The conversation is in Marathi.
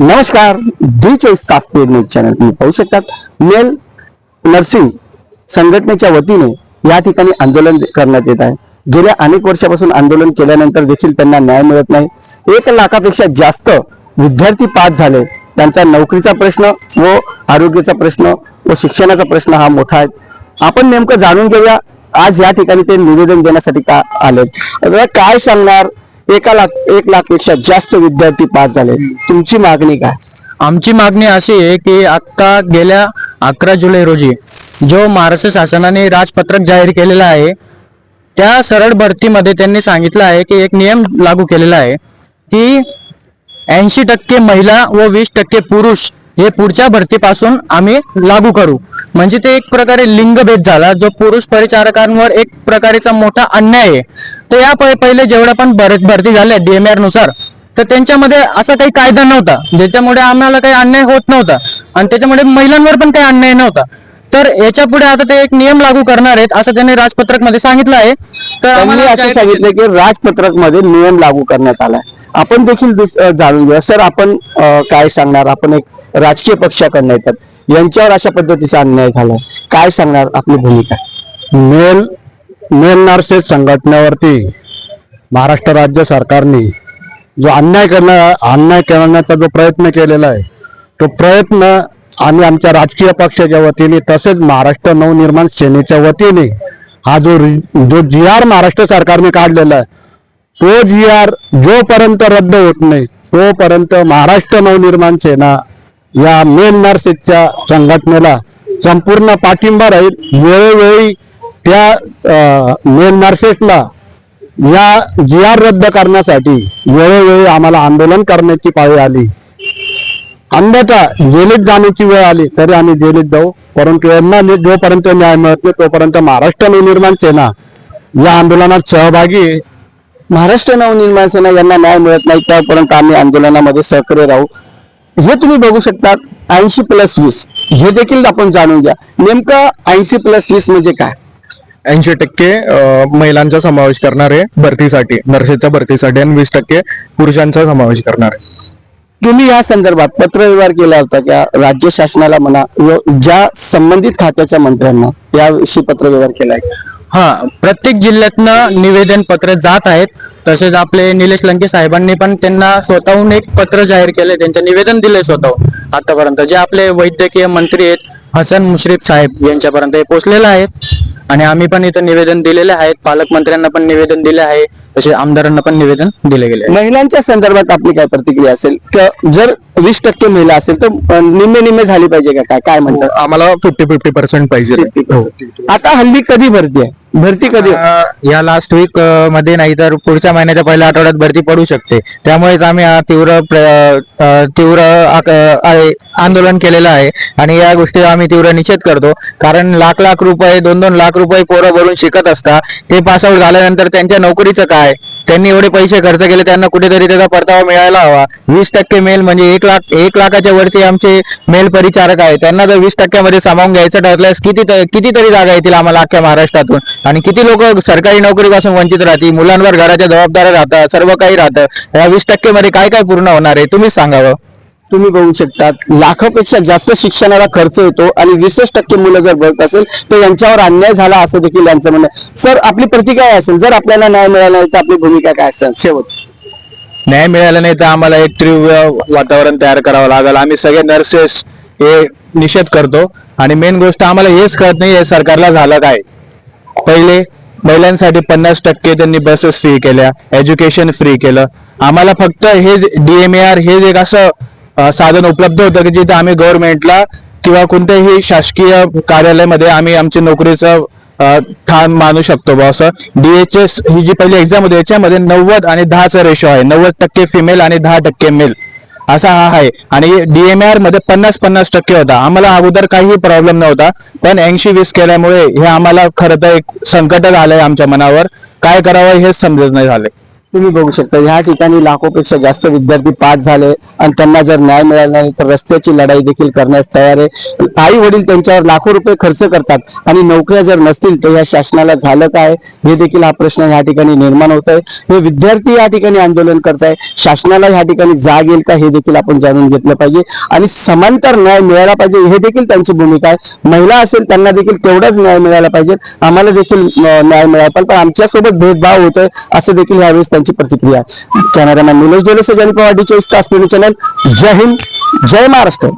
नमस्कार डी चोवीस तास पेड न्यूज चॅनल तुम्ही पाहू शकतात. मेल नर्सिंग संघटनेच्या वतीने या ठिकाणी आंदोलन करण्यात येत आहे. गेल्या अनेक वर्षापासून आंदोलन केल्यानंतर देखील त्यांना न्याय मिळत नाही. एक लाखापेक्षा जास्त विद्यार्थी पास झाले. त्यांचा नोकरीचा प्रश्न व आरोग्याचा प्रश्न व शिक्षणाचा प्रश्न हा मोठा आहे. आपण नेमकं जाणून घेऊया आज या ठिकाणी ते निवेदन देण्यासाठी का आले काय सांगणार? एका लाख एक लाखपेक्षा जास्त विद्यार्थी पास झाले. तुमची मागणी काय? आमची मागणी अशी आहे की आता गेल्या अकरा जुलै रोजी जो महाराष्ट्र शासनाने राजपत्रक जाहीर केलेला आहे त्या सरळ भरतीमध्ये त्यांनी सांगितलं आहे की एक नियम लागू केलेला आहे की ऐंशी टक्के महिला व वीस टक्के पुरुष हे पुढच्या भरतीपासून आम्ही लागू करू. म्हणजे ते एक प्रकारे लिंगभेद झाला. जो पुरुष परिचारकांवर एक प्रकारेचा मोठा अन्याय आहे. तर या पहि- पहिले जेवढ्या पण भर- भरती झाल्या डीएमआरनुसार तर त्यांच्यामध्ये असा काही कायदा नव्हता. ज्याच्यामुळे आम्हाला काही अन्याय होत नव्हता. आणि त्याच्यामुळे महिलांवर पण काही अन्याय नव्हता. तर याच्यापुढे आता ते एक नियम लागू करणार आहेत असं त्यांनी राजपत्रकमध्ये सांगितलं आहे. तर आम्हाला असं सांगितलं की राजपत्रकमध्ये नियम लागू करण्यात आलाय. आपण देखील जाणून घेऊया सर आपण काय सांगणार? आपण एक राजकीय पक्षाकडनं येतात. यांच्यावर अशा पद्धतीचा अन्याय झालाय काय सांगणार आपली भूमिका? मेल मेल नर्सेस संघटनेवरती महाराष्ट्र राज्य सरकारने जो अन्याय करण्या अन्याय करण्याचा जो प्रयत्न केलेला आहे तो प्रयत्न आम्ही आमच्या राजकीय पक्षाच्या वतीने तसेच महाराष्ट्र नवनिर्माण सेनेच्या वतीने हा जो रि- जो जी आर महाराष्ट्र सरकारने काढलेला आहे तो जी आर जोपर्यंत रद्द होत नाही तोपर्यंत महाराष्ट्र नवनिर्माण सेना या मेन नर्सेसच्या संघटनेला संपूर्ण पाठिंबा राहील. वेळोवेळी त्या मेन नर्सेसला या जी आर रद्द करण्यासाठी वेळोवेळी आम्हाला आंदोलन करण्याची पाळी आली. अन्यथा जेलीत जाण्याची वेळ आली तरी आम्ही जेलीत जाऊ. परंतु यांना जोपर्यंत न्याय मिळत नाही तोपर्यंत महाराष्ट्र नवनिर्माण सेना या आंदोलनात सहभागी महाराष्ट्र नवनिर्माण सेना यांना न्याय मिळत नाही त्यापर्यंत आम्ही आंदोलनामध्ये सक्रिय राहू. हे तुम्ही बघू शकता ऐंशी प्लस वीस. हे देखील आपण जाणून घ्या. नेमकं ऐंशी प्लस वीस म्हणजे काय? ऐंशी टक्के महिलांचा समावेश करणार आहे भरतीसाठी नर्सेसच्या भरतीसाठी आणि वीस टक्के पुरुषांचा समावेश करणार. आहे तुम्ही या संदर्भात पत्रव्यवहार केला होता त्या राज्य शासनाला म्हणा व ज्या संबंधित खात्याच्या मंत्र्यांना याविषयी पत्रव्यवहार केलाय? हा प्रत्येक जिल्ह्यातनं निवेदन पत्र जात आहेत. तसेच आपले निलेश लंके साहेबांनी पण त्यांना स्वतःहून एक पत्र जाहीर केले त्यांचे निवेदन दिले स्वतःहून आतापर्यंत. जे आपले वैद्यकीय मंत्री आहेत हसन मुश्रीफ साहेब यांच्यापर्यंत हे पोहोचलेले आहेत. आणि आम्ही पण इथं निवेदन दिलेले आहेत पालकमंत्र्यांना पण निवेदन दिले आहे. तसे आमदारांना पण निवेदन दिले गेले आहे. महिलांच्या संदर्भात आपली काय प्रतिक्रिया असेल? क- जर वीस टक्के महिला असेल तर निम्मे निम्मे झाली पाहिजे का? काय काय म्हणतात? आम्हाला फिफ्टी फिफ्टी पर्सेंट पाहिजे. हो. आता हल्ली कधी भरती आहे? भरती कधी? अ, या लास्ट वीकमध्ये नाही तर पुढच्या महिन्याच्या पहिल्या आठवड्यात भरती पडू शकते. त्यामुळेच आम्ही हा तीव्र प्र- तीव्र आक- आहे- आंदोलन केलेलं आहे. आणि या गोष्टी आम्ही तीव्र निषेध करतो. कारण लाख लाख रुपये दोन दोन लाख रुपये पोरं भरून शिकत असता ते पास आउट झाल्यानंतर त्यांच्या नोकरीचं काय? त्यांनी एवढे पैसे खर्च केले त्यांना कुठेतरी त्याचा परतावा मिळायला हवा. वीस टक्के मेल म्हणजे एक लाख एक लाखाच्या वरती आमचे मेल परिचारक आहे त्यांना जर वीस टक्क्यामध्ये सामावून घ्यायचं ठरल्यास किती कितीतरी जागा येतील आम्हाला अख्ख्या महाराष्ट्रातून. आणि किती लोक सरकारी नोकरीपासून वंचित राहतील? मुलांवर घराच्या जबाबदाऱ्या राहतात सर्व काही राहतं. या वीस टक्केमध्ये काय काय पूर्ण होणार आहे? तुम्हीच सांगावं तुम्ही बघू शकता लाखापेक्षा जास्त शिक्षणाला खर्च येतो आणि वीसच टक्के मुलं जर बघत असेल तर यांच्यावर अन्याय झाला असं देखील यांचं म्हणणं सर आपली प्रतिक्रिया काय असेल? जर आपल्याला न्याय मिळाला नाही तर आपली भूमिका काय असेल? शेवट. न्याय मिळाला नाही तर आम्हाला एक तीव्र वातावरण तयार करावं लागेल. आम्ही सगळे नर्सेस हे निषेध करतो. आणि मेन गोष्ट आम्हाला हेच कळत नाही हे सरकारला झालं काय? पहिले महिलांसाठी पन्नास टक्के त्यांनी बसेस फ्री केल्या एज्युकेशन फ्री केलं. आम्हाला फक्त हे डीएमएआर हे एक असं साधन उपलब्ध होतं की जिथे आम्ही गव्हर्नमेंटला किंवा कोणत्याही शासकीय कार्यालयामध्ये आम्ही आमची नोकरीचं अं, ठाण मानू शकतो बा असं. डीएचएस ही जी पहिली एक्झाम होती याच्यामध्ये नव्वद आणि दहाचा रेशो आहे. नव्वद टक्के फिमेल आणि दहा टक्के मेल असा हा आहे. आणि डीएमआरमध्ये पन्नास पन्नास टक्के होता. आम्हाला अगोदर काहीही प्रॉब्लेम नव्हता. पण ऐंशी वीस केल्यामुळे हे आम्हाला खरं तर एक संकट आलंय आमच्या मनावर. काय करावं हेच समजत नाही झाले. तुम्ही बघू शकता ह्या ठिकाणी लाखोपेक्षा जास्त विद्यार्थी पास झाले आणि त्यांना जर न्याय मिळाला नाही तर रस्त्याची लढाई देखील करण्यास तयार आहे. आई वडील त्यांच्यावर लाखो रुपये खर्च करतात आणि नोकऱ्या जर नसतील तर या शासनाला झालं काय? हे देखील हा प्रश्न ह्या ठिकाणी निर्माण होत आहे. हे विद्यार्थी या ठिकाणी आंदोलन करताय शासनाला ह्या ठिकाणी जाग येईल का हे देखील आपण जाणून घेतलं पाहिजे. आणि समांतर न्याय मिळाला पाहिजे हे देखील त्यांची भूमिका आहे. महिला असेल त्यांना देखील तेवढाच न्याय मिळाला पाहिजे. आम्हाला देखील न्याय मिळाला पाहिजे. पण आमच्यासोबत भेदभाव होतोय असं देखील यावेळेस त्यांची प्रतिक्रिया. कॅमेरामॅन निलेश डोले सजानी पवार डी चोवीस तास चॅनल. जय हिंद जय महाराष्ट्र.